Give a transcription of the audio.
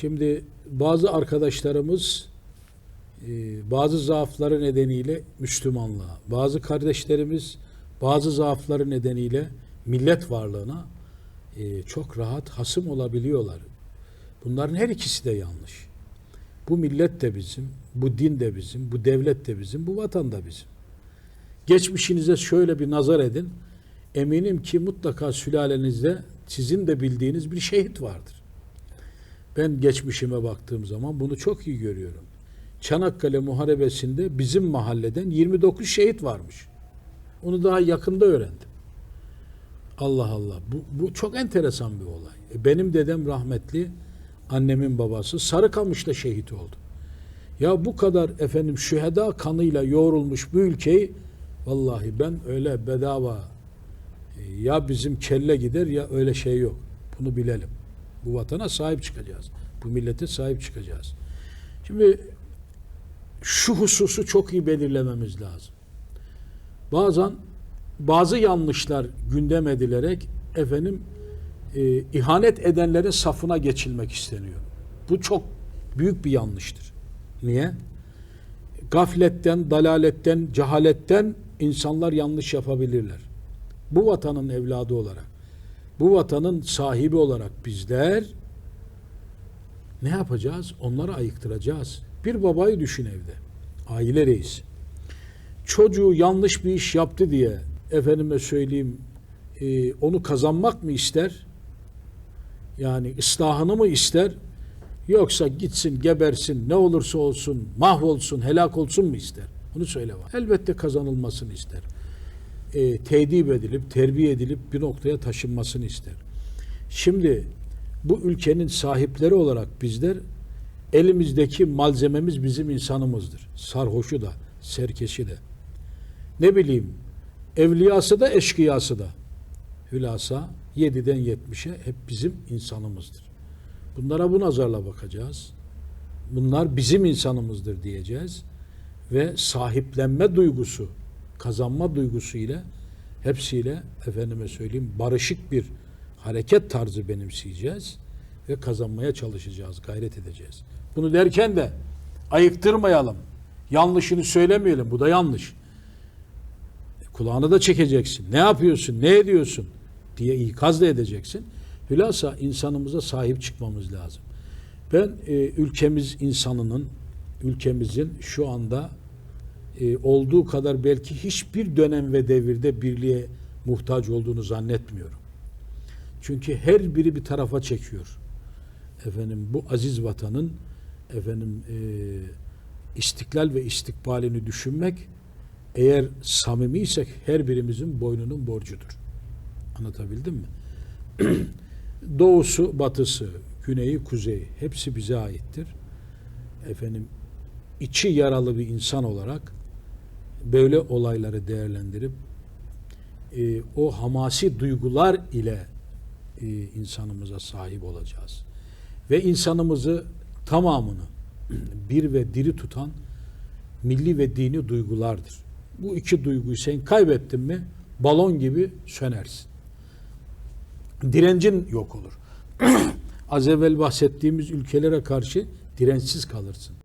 Şimdi bazı arkadaşlarımız e, bazı zaafları nedeniyle Müslümanlığa, bazı kardeşlerimiz bazı zaafları nedeniyle millet varlığına e, çok rahat hasım olabiliyorlar. Bunların her ikisi de yanlış. Bu millet de bizim, bu din de bizim, bu devlet de bizim, bu vatan da bizim. Geçmişinize şöyle bir nazar edin. Eminim ki mutlaka sülalenizde sizin de bildiğiniz bir şehit vardır. Ben geçmişime baktığım zaman bunu çok iyi görüyorum. Çanakkale Muharebesi'nde bizim mahalleden 29 şehit varmış. Onu daha yakında öğrendim. Allah Allah. Bu, bu çok enteresan bir olay. E, Benim dedem rahmetli, annemin babası Sarıkamış'ta şehit oldu. Ya bu kadar efendim şüheda kanıyla yoğrulmuş bu ülkeyi vallahi ben öyle bedava e, ya bizim kelle gider ya öyle şey yok. Bunu bilelim. Bu vatana sahip çıkacağız. Bu millete sahip çıkacağız. Şimdi şu hususu çok iyi belirlememiz lazım. Bazen bazı yanlışlar gündem edilerek efendim e, ihanet edenlerin safına geçilmek isteniyor. Bu çok büyük bir yanlıştır. Niye? Gafletten, dalaletten, cehaletten insanlar yanlış yapabilirler. Bu vatanın evladı olarak, bu vatanın sahibi olarak bizler ne yapacağız? Onları ayıktıracağız. Bir babayı düşün evde. Aile reisi. Çocuğu yanlış bir iş yaptı diye efendime söyleyeyim e, onu kazanmak mı ister? Yani ıslahını mı ister? Yoksa gitsin, gebersin, ne olursa olsun, mahvolsun, helak olsun mu ister? Bunu söyle bana. Elbette kazanılmasını ister. E, tedip edilip, terbiye edilip bir noktaya taşınmasını ister. Şimdi bu ülkenin sahipleri olarak bizler elimizdeki malzememiz bizim insanımızdır. Sarhoşu da, serkeşi de. Ne bileyim, evliyası da, eşkıyası da. Hülasa 7'den 70'e hep bizim insanımızdır. Bunlara bu nazarla bakacağız. Bunlar bizim insanımızdır diyeceğiz. Ve sahiplenme duygusu, kazanma duygusu ile hepsiyle efendime söyleyeyim barışık bir hareket tarzı benimseyeceğiz ve kazanmaya çalışacağız, gayret edeceğiz. Bunu derken de ayıktırmayalım. Yanlışını söylemeyelim. Bu da yanlış. Kulağını da çekeceksin. Ne yapıyorsun? Ne ediyorsun? diye ikaz da edeceksin. Hülasa insanımıza sahip çıkmamız lazım. Ben e, ülkemiz insanının, ülkemizin şu anda e, olduğu kadar belki hiçbir dönem ve devirde birliğe muhtaç olduğunu zannetmiyorum. Çünkü her biri bir tarafa çekiyor. Efendim bu aziz vatanın efendim e, istiklal ve istikbalini düşünmek eğer samimiysek her birimizin boynunun borcudur. Anlatabildim mi? Doğusu, batısı, güneyi, kuzeyi hepsi bize aittir. Efendim içi yaralı bir insan olarak böyle olayları değerlendirip e, o hamasi duygular ile e, insanımıza sahip olacağız. Ve insanımızı tamamını bir ve diri tutan milli ve dini duygulardır. Bu iki duyguyu sen kaybettin mi balon gibi sönersin. Direncin yok olur. Az evvel bahsettiğimiz ülkelere karşı dirençsiz kalırsın.